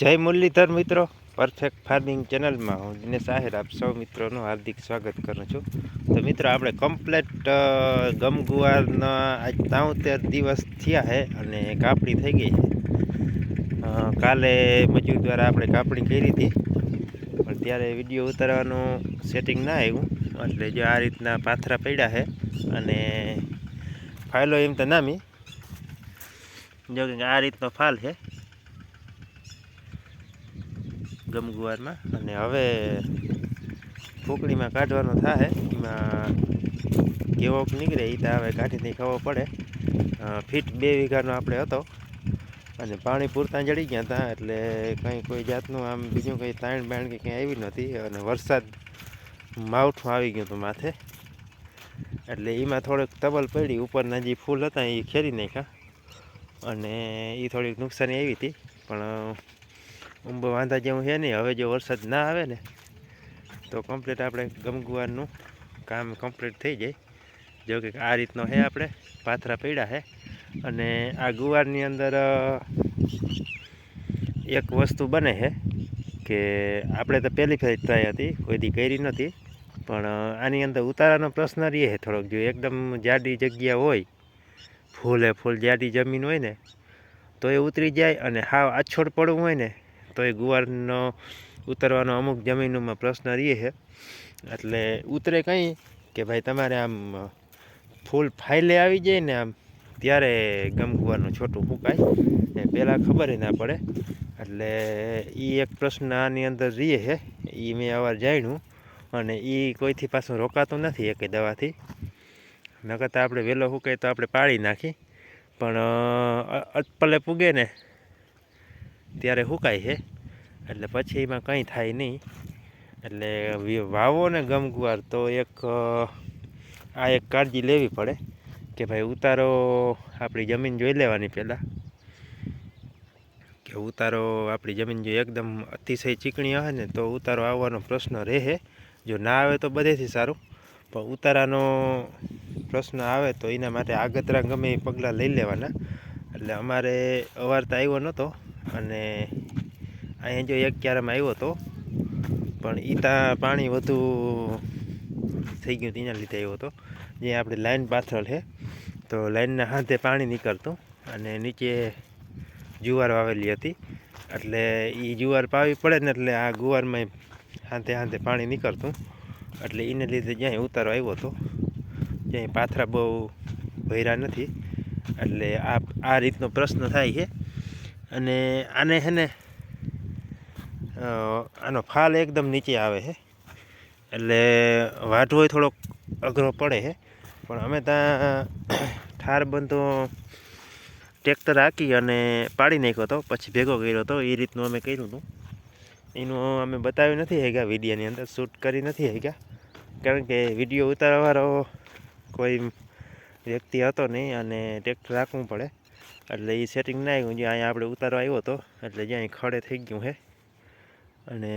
જય મુરલીધર મિત્રો perfect farming ચેનલમાં હું દિનેશ આહિર, આપ સૌ મિત્રોનું હાર્દિક સ્વાગત કરું છું. તો મિત્રો, આપણે કમ્પ્લેટ ગમગુવારના આજ તાઉતેર દિવસ થયા છે અને કાપણી થઈ ગઈ છે. કાલે મજૂર દ્વારા આપણે કાપણી કરી હતી, પણ ત્યારે વીડિયો ઉતારવાનું સેટિંગ ના આવ્યું. એટલે જો આ રીતના પાથરા પડ્યા છે અને ફાઇલો એમ તો નામી. જો કે આ રીતનો ફાલ છે ગમગુવારમાં અને હવે ફૂકડીમાં કાઢવાનો થાય એમાં કેવોક નીકળે એ તો હવે કાઢીને ખાવો પડે. ફીટ બે વીઘાનો આપણે હતો. અને પાણી પૂરતા જડી ગયા હતા એટલે કંઈ કોઈ જાતનું આમ બીજું કંઈ તાણ બાણ કે કંઈ આવી નહોતી. અને વરસાદ માવઠું આવી ગયું હતું માથે. એટલે એમાં થોડોક તબલ પડી, ઉપરના જે ફૂલ હતા એ ખેરી નાખ્યા. અને એ થોડીક નુકસાની આવી હતી. પણ ઊંબો વાંધા જેવું છે નહીં. હવે જો વરસાદ ના આવે ને, તો કમ્પ્લીટ આપણે ગમગુવારનું કામ કમ્પ્લીટ થઈ જાય. જો કે આ રીતનો છે આપણે, પાથરા પડ્યા છે. અને આ ગુવારની અંદર એક વસ્તુ બને છે કે આપણે તો પહેલી ફેરી ટ્રાય હતી, કોઈ દી કરી નથી પણ આની અંદર ઉતારાનો પ્રશ્ન રહે છે થોડોક. જો એકદમ જાડી જગ્યા હોય, ફૂલે ફૂલ જાડી જમીન હોય ને, તો એ ઉતરી જાય અને હાવ આછોડ પડવું હોય ને તો એ ગુવારનો ઉતરવાનો અમુક જમીનોમાં પ્રશ્ન રહે છે. એટલે ઉતરે કંઈ કે ભાઈ તમારે આમ ફૂલ ફાઇલે આવી જાય ને આમ ત્યારે ગમ ગુવારનું છોટું ફૂંકાય. એ પહેલાં ખબર ના પડે. એટલે એ એક પ્રશ્ન આની અંદર રહે છે. એ મેં અવાર જાણ્યું. અને એ કોઈથી પાછું રોકાતું નથી એકે દવાથી. નકર આપણે વહેલો ફૂંકાય તો આપણે પાળી નાખી. પણ અટપલે પૂગે ને ત્યારે સુકાય છે. એટલે પછી એમાં કંઈ થાય નહીં. એટલે વાવો ને ગમગુવાર તો એક આ એક કાળજી લેવી પડે કે ભાઈ ઉતારો આપણી જમીન જોઈ લેવાની પહેલાં. કે ઉતારો આપણી જમીન જો એકદમ અતિશય ચીકણી આવે ને તો ઉતારો આવવાનો પ્રશ્ન રહે. જો ના આવે તો બધેથી સારું. પણ ઉતારાનો પ્રશ્ન આવે તો એના માટે આગતરા ગમે એ પગલાં લઈ લેવાના. એટલે અમારે અવાર તો આવ્યો નહોતો. અને અહીંયા જો એક ક્યારેમાં આવ્યો હતો, પણ એ ત્યાં પાણી વધુ થઈ ગયું એના લીધે આવ્યો હતો. જે આપણી લાઈન પાથરલ છે, તો લાઈનના હાથે પાણી નીકળતું અને નીચે જુવાર વાવેલી હતી. એટલે એ જુવાર પાવી પડે ને એટલે આ ગુવારમાં હાથે હાથે પાણી નીકળતું. એટલે એને લીધે જ્યાં ઉતારો આવ્યો હતો જ્યાં પાથરા બહુ ભર્યા નથી. એટલે આ આ રીતનો પ્રશ્ન થાય છે. અને આને છે ને આનો ફાલ એકદમ નીચે આવે છે. એટલે વાઢવો થોડોક અઘરો પડે છે. પણ અમે ત્યાં ઠાર બંધો ટ્રેક્ટર હાંકી અને પાડી નાખ્યો હતો, પછી ભેગો કર્યો હતો, એ રીતનું અમે કર્યું હતું. એનું અમે બતાવ્યું નથી હેગા વિડીયોની અંદર શૂટ કરી નથી હેગા કારણ કે વીડિયો ઉતારવાવાળો કોઈ વ્યક્તિ હતો નહીં અને ટ્રેક્ટર રાખવું પડે. એટલે એ સેટિંગ ના આવ્યું. જ્યાં અહીંયા આપણે ઉતારવા આવ્યો હતો, એટલે જ્યાં ખડે થઈ ગયું છે અને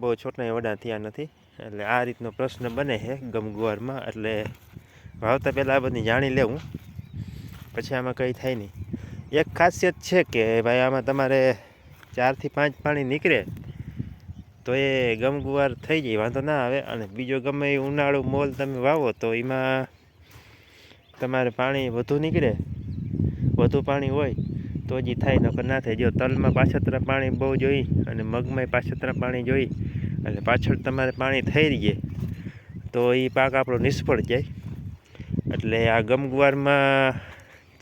બહુ છોટના વડા થયા નથી. એટલે આ રીતનો પ્રશ્ન બને છે ગમગુવારમાં એટલે વાવતા પહેલાં આ બધી જાણી લેવું. પછી આમાં કંઈ થાય નહીં. એક ખાસિયત છે કે ભાઈ આમાં તમારે ચારથી પાંચ પાણી નીકળે, તો એ ગમગુવાર થઈ જાય, વાંધો ના આવે. અને બીજો ગમે એ ઉનાળું મોલ તમે વાવો, તો એમાં તમારે પાણી વધુ નીકળે, વધુ પાણી હોય, તો જ થાય, નકર ના થાય. જો તલમાં પાછતરા પાણી બહુ જોઈ અને મગમાં પાછતરા પાણી જોઈ એટલે પાછળ તમારે પાણી થઈ રહીએ, તો એ પાક આપણો નિષ્ફળ જાય. એટલે આ ગમગુવારમાં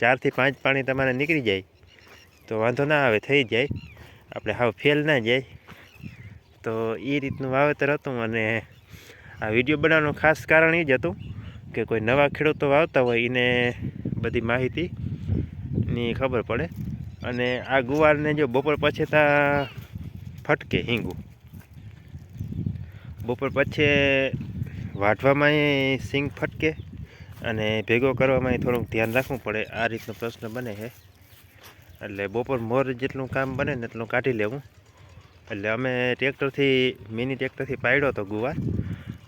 ચારથી પાંચ પાણી તમારે નીકળી જાય, તો વાંધો ના આવે, થઈ જાય. આપણે હાવ ફેલ ના જાય. તો એ રીતનું વાવેતર હતું અને આ વીડિયો બનાવવાનું ખાસ કારણ એ જ હતું કે કોઈ નવા ખેડૂતો વાવતા હોય એને બધી માહિતીની ખબર પડે. અને આ ગુવારને જો બપોર પછી તા ફટકે હિંગું. બપોર પછી વાઢવામાં સિંગ ફટકે અને ભેગો કરવામાં થોડુંક ધ્યાન રાખવું પડે. આ રીતનો પ્રશ્ન બને છે. એટલે બપોર મોર જેટલું કામ બને ને એટલું કાઢી લેવું. એટલે અમે ટ્રેક્ટરથી, મિની ટ્રેક્ટરથી પાડ્યો હતો ગુવાર.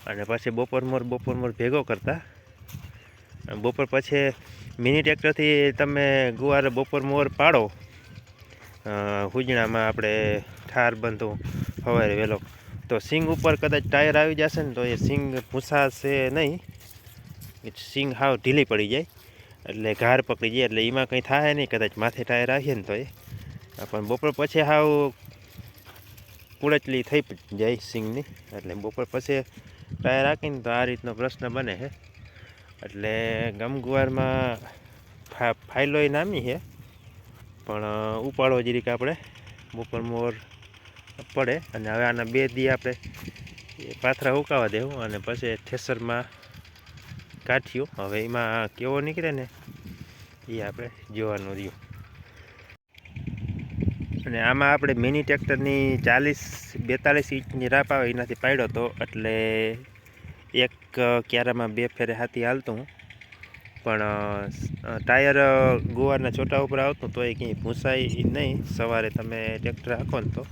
અને પછી બપોર મોર બપોર મોર ભેગો કરતા. બપોર પછી મિની ટ્રેક્ટરથી તમે ગુવાર બપોર મોર પાડો. હુજણામાં આપણે ઠાર બંધું સવારે વહેલો તો સિંગ ઉપર કદાચ ટાયર આવી જશે ને તો એ સિંગ ભૂસાશે નહીં. સિંગ હાવ ઢીલી પડી જાય. એટલે ઘાર પકડી જાય, એટલે એમાં કંઈ થાય નહીં. કદાચ માથે ટાયર આવીએ ને તો એ. પણ બપોર પછી હાવ કુળચલી થઈ જાય સિંગની. એટલે બપોર પછી ટાયર રાખીને તો આ રીતનો પ્રશ્ન બને છે એટલે ગમગુવારમાં ફાઇલોય નામી છે. પણ ઉપાડો જરીક આપણે. બપોર મોર પડે અને હવે આના બે દી આપણે એ પાથરા ઉકાવા દેવું અને પછી ઠેસરમાં કાઢ્યું હવે એમાં કેવો નીકળે ને એ આપણે જોવાનું રહ્યું. અને આમાં આપણે મિની ટ્રેક્ટરની ચાલીસ, બેતાલીસ ઇંચની રાપ આવે એનાથી પાડ્યો હતો એટલે એક ક્યારામાં બે ફેરે હાથી હાલતો હું. પણ ટાયર ગુવારના છોટા ઉપર આવતું તો એ કંઈ ભૂસાય નહીં. સવારે તમે ટ્રેક્ટર રાખો ને તો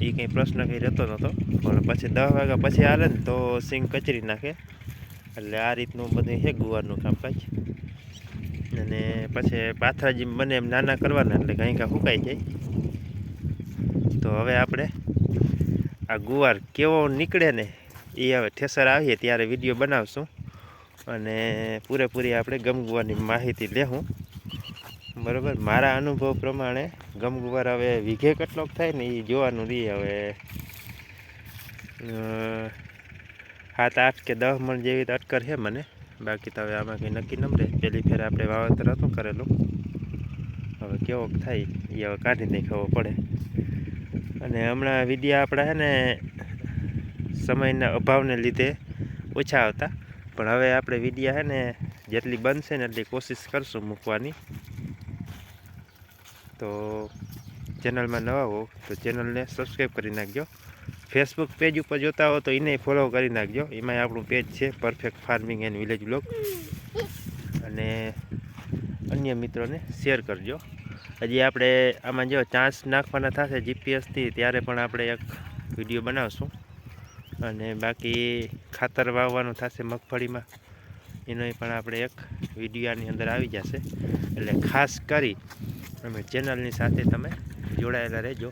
એ કંઈ પ્રશ્ન કંઈ રહેતો નહોતો. પણ પછી દસ વાગ્યા પછી હાલે ને તો સિંગ કચરી નાખે. એટલે આ રીતનું બધું છે ગુવારનું કામકાજ. અને પછી પાથરા જેમ બને એમ નાના કરવાના એટલે કંઈ કાંઈ સુકાઈ જાય. તો હવે આપણે આ ગુવાર કેવો નીકળે ને એ હવે ઠેસર આવીએ ત્યારે વીડિયો બનાવશું. અને પૂરેપૂરી આપણે ગમગુવારની માહિતી લેવું બરાબર? મારા અનુભવ પ્રમાણે ગમગુવાર હવે વીઘે કેટલોક થાય ને એ જોવાનું રહી હવે સાત, આઠ કે દસ મણ જેવી અટકર છે મને. બાકી તો હવે આમાં કંઈ નક્કી ન રહે પહેલી ફેર આપણે વાવેતર હતું કરેલું. હવે કેવો થાય એ હવે કાઢી નહીં પડે. અને હમણાં વિડીયા આપણા છે ને સમયના અભાવને લીધે ઓછા આવતા. પણ હવે આપણે વિડીયા છે ને જેટલી બનશે ને એટલી કોશિશ કરશું મૂકવાની. તો ચેનલમાં નવા હો તો ચેનલને સબસ્ક્રાઈબ કરી નાખજો. ફેસબુક પેજ ઉપર જોતા હો તો એને ફોલો કરી નાખજો. એમાંય આપણું પેજ છે perfect farming and village blog અને અન્ય મિત્રોને શેર કરજો. હજી આપણે આમાં જો ચાન્સ નાખવાના થશે જીપીએસથી ત્યારે પણ આપણે એક વીડિયો બનાવશું. અને બાકી ખાતર વાવવાનું થશે મગફળીમાં. એનો પણ આપણે એક વિડીયાની અંદર આવી જશે. એટલે ખાસ કરી અમે ચેનલની સાથે તમે જોડાયેલા રહેજો.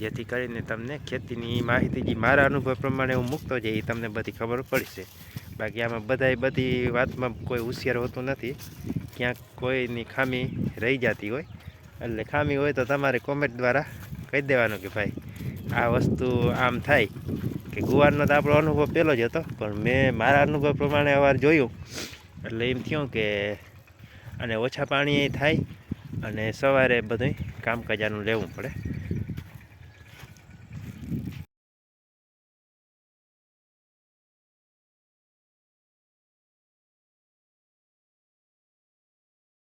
જેથી કરીને તમને ખેતીની માહિતી જે મારા અનુભવ પ્રમાણે હું મૂકતો જઈ એ તમને બધી ખબર પડશે. બાકી આમાં બધાય બધી વાતમાં કોઈ હોશિયાર હોતું નથી. ક્યાંક કોઈની ખામી રહી જતી હોય. એટલે ખામી હોય તો તમારે કોમેન્ટ દ્વારા કહી દેવાનું કે ભાઈ, આ વસ્તુ આમ થાય. કે ગુવારનો તો આપણો અનુભવ પહેલો જ હતો, પણ મેં મારા અનુભવ પ્રમાણે અવાર જોયું. એટલે એમ થયું કે અને ઓછા પાણી થાય અને સવારે બધું કામકાજ આનું લેવું પડે.